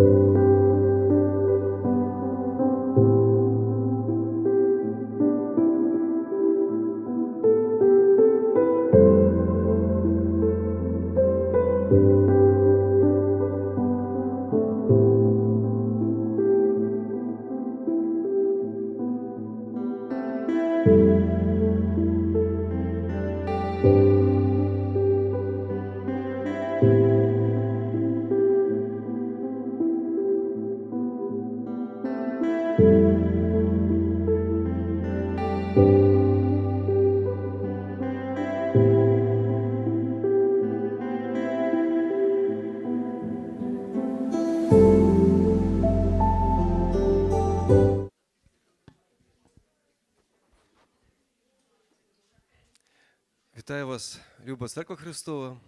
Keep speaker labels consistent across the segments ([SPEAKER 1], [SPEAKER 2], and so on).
[SPEAKER 1] thank you. Вітаю вас, Люба Церква Христова.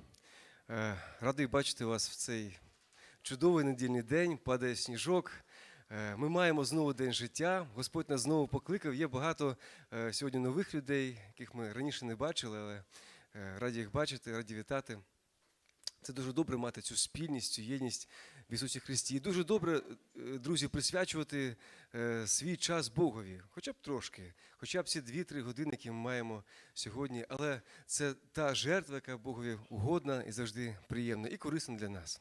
[SPEAKER 1] Е, Радий бачити вас в цей чудовий недільний день, падає сніжок. Е, Ми маємо знову день життя. Господь нас знову покликав. Є багато е, сьогодні нових людей, яких ми раніше не бачили, але раді їх бачити, раді вітати. Це дуже добре мати цю спільність, цю єдність в Ісусі Христі. І дуже добре, е, друзі, присвячувати е, свій час Богові, хоча б трошки, хоча б ці 2-3 години, які ми маємо сьогодні. Але це та жертва, яка Богові угодна і завжди приємна і корисна для нас.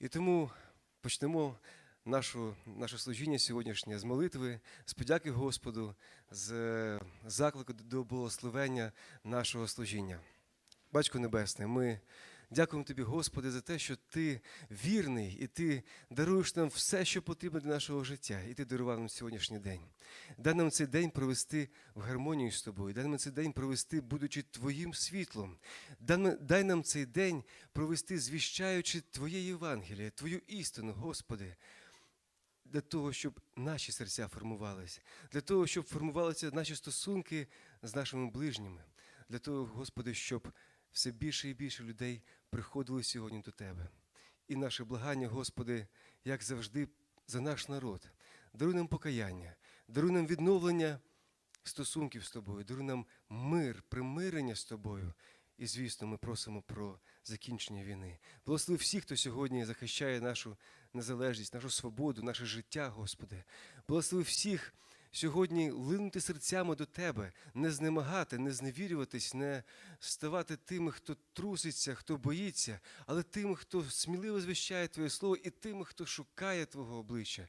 [SPEAKER 1] І тому почнемо нашу, наше служіння сьогоднішнє з молитви, з подяки Господу, з е, заклику до благословення нашого служіння. Батько Небесний, ми дякуємо Тобі, Господи, за те, що Ти вірний і Ти даруєш нам все, що потрібно для нашого життя, і Ти дарував нам сьогоднішній день. Дай нам цей день провести в гармонію з тобою, дай нам цей день провести, будучи Твоїм світлом. Дай нам- цей день провести, звіщаючи Твоє Євангеліє, Твою істину, Господи. Для того, щоб наші серця формувалися, для того, щоб формувалися наші стосунки з нашими ближніми, для того, Господи, щоб все більше і більше людей приходили сьогодні до Тебе. І наше благання, Господи, як завжди, за наш народ. Даруй нам покаяння, даруй нам відновлення стосунків з Тобою, даруй нам мир, примирення з Тобою. І, звісно, ми просимо про закінчення війни. Благослови всіх, хто сьогодні захищає нашу незалежність, нашу свободу, наше життя, Господи. Благослови всіх сьогодні линути серцями до Тебе, не знемагати, не зневірюватись, не ставати тими, хто труситься, хто боїться, але тими, хто сміливо звіщає Твоє Слово, і тими, хто шукає Твого обличчя.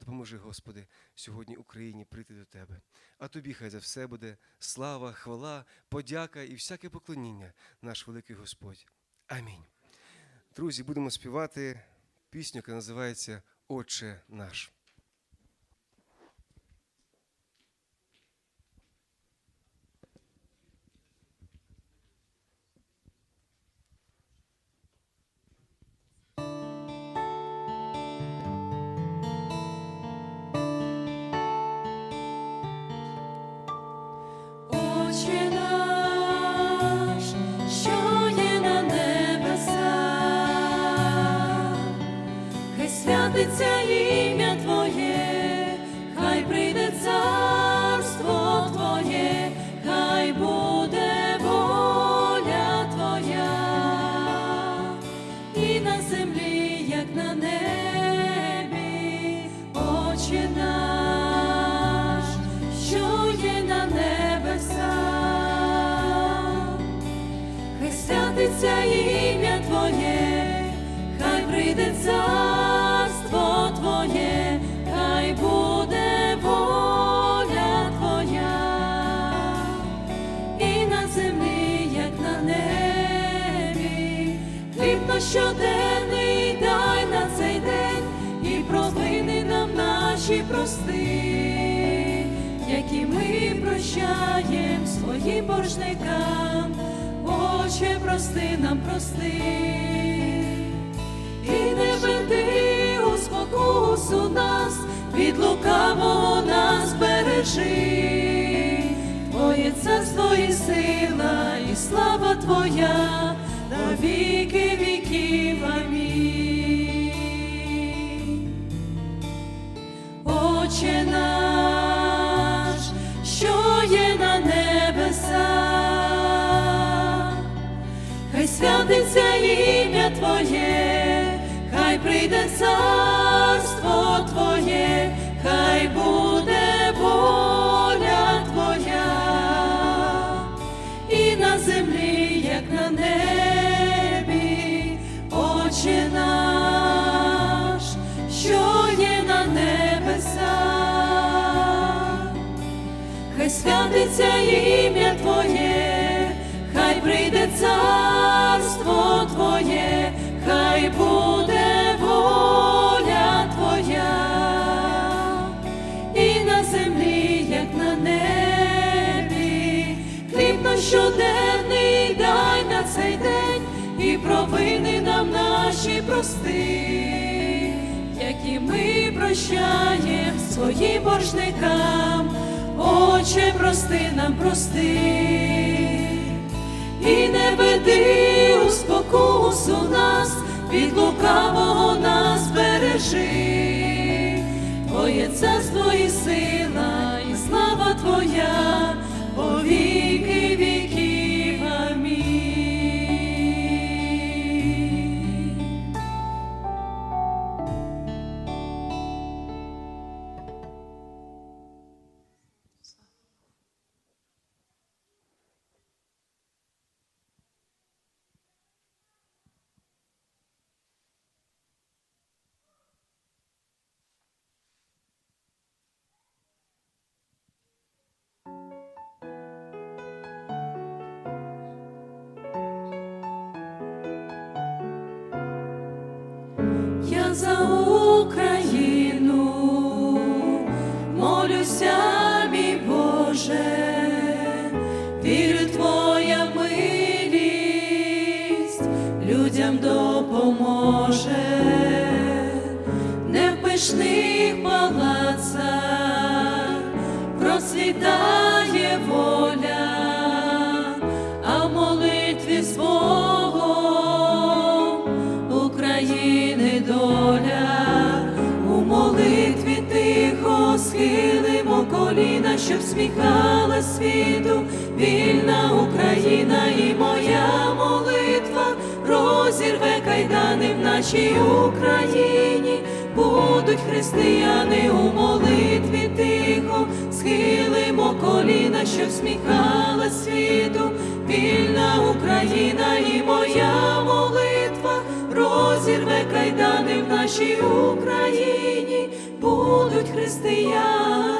[SPEAKER 1] Допоможи, Господи, сьогодні Україні прийти до Тебе. А Тобі хай за все буде слава, хвала, подяка і всяке поклоніння, наш великий Господь. Амінь. Друзі, будемо співати пісню, яка називається Отче наш.
[SPEAKER 2] Святиться прости, які ми прощаєм своїм боржникам, Отче, прости нам, прости, і не веди у спокусу нас, від лукавого нас бережи, Твоє царство і сила, і слава Твоя, до віки віків. Амінь. Наш, що є на небесах, хай святиться ім'я Твоє, хай прийде цар. Святиться ім'я Твоє, хай прийде царство Твоє, хай буде воля Твоя, і на землі, як на небі, хліб наш щоденний дай на цей день, і провини нам наші прости, як і ми прощаєм своїм боржникам, Отче, прости нам, прости, і не веди у спокусу нас, від лукавого нас бережи, Твоє царство і сила, Я доля, у молитві тихо схилимо коліна, щоб сміхала світу, вільна Україна і моя молитва розірве кайдани в нашій Україні, будуть християни у молитві тихо, схилимо коліна, щоб сміхала світу, вільна Україна і моя молитва розірве кайдани в нашій Україні, будуть християни.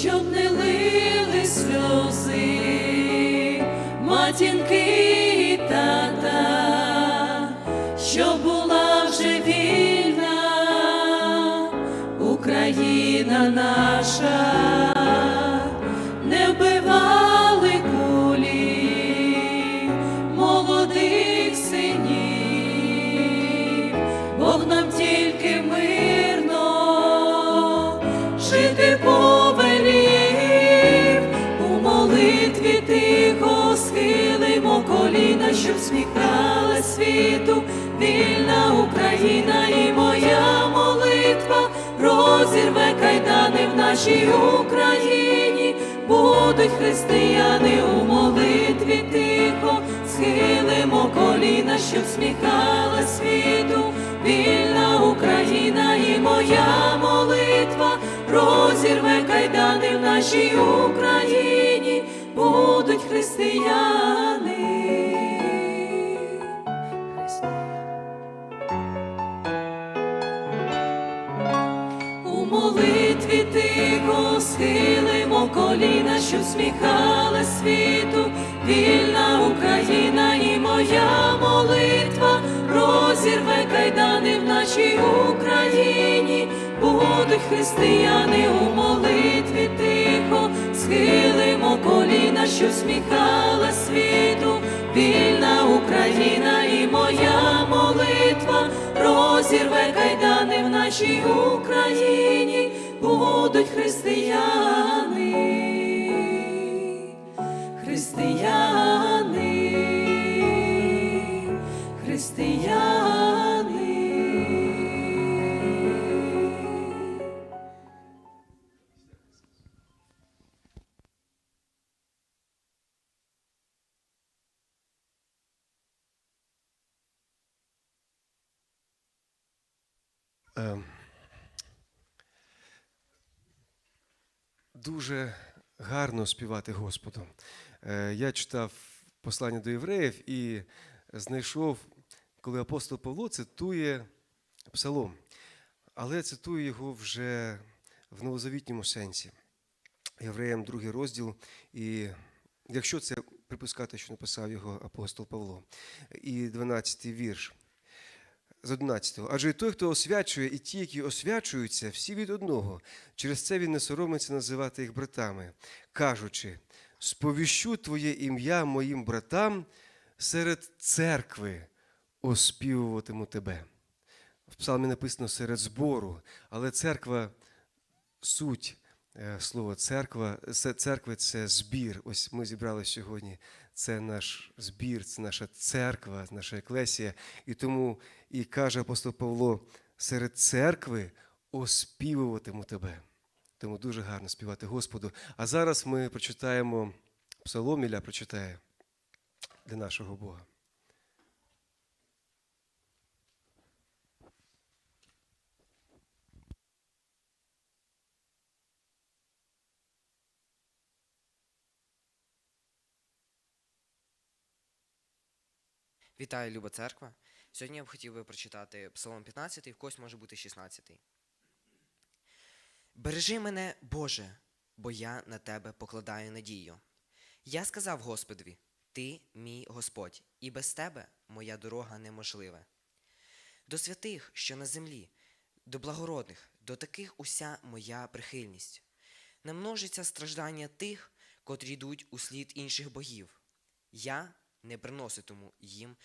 [SPEAKER 2] Щоб не лили сльози, матінки і тата, щоб була вже вільна Україна наша, коліна, світу, вільна Україна і моя молитва. Розірве кайдани в нашій Україні, будуть християни у молитві тихо, схилимо коліна, щоб сміхала світу, вільна Україна і моя молитва. Розірве кайдани в нашій Україні, будуть християни. Тихо схилимо коліна, щоб сміхала світу, вільна Україна і моя молитва. Розірве кайдани в нашій Україні, будуть християни у молитві тихо, схилимо коліна, щоб сміхала світу, вільна Україна і моя молитва. Розірве кайдани в нашій Україні, будуть християни, християни, християни.
[SPEAKER 1] Е, Дуже гарно співати Господу. Е, Я читав послання до євреїв і знайшов коли апостол Павло цитує псалом, але цитує його вже в новозавітньому сенсі. Євреям, другий розділ, і якщо це припускати, що написав його апостол Павло, і 12-й вірш з 11. Адже той, хто освячує, і ті, які освячуються, всі від одного. Через це він не соромиться називати їх братами, кажучи: сповіщу Твоє ім'я моїм братам серед церкви оспівуватиму тебе. В псалмі написано серед збору, але церква суть е, слова церква, церкви це збір. Ось ми зібрали сьогодні. Це наш збір, це наша церква, наша еклесія. І тому і каже апостол Павло: серед церкви оспівуватиму тебе. Тому дуже гарно співати Господу. А зараз ми прочитаємо псалом, Ілля прочитає для нашого Бога.
[SPEAKER 3] Вітаю, Люба Церква. Сьогодні я б хотів би прочитати Псалом 15, в когось може бути 16. Бережи мене, Боже, бо я на тебе покладаю надію. Я сказав Господові, Ти мій Господь, і без тебе моя дорога неможлива. До святих, що на землі, до благородних, до таких уся моя прихильність. Не множиться страждання тих, котрі йдуть у слід інших богів. Я не приноситиму їм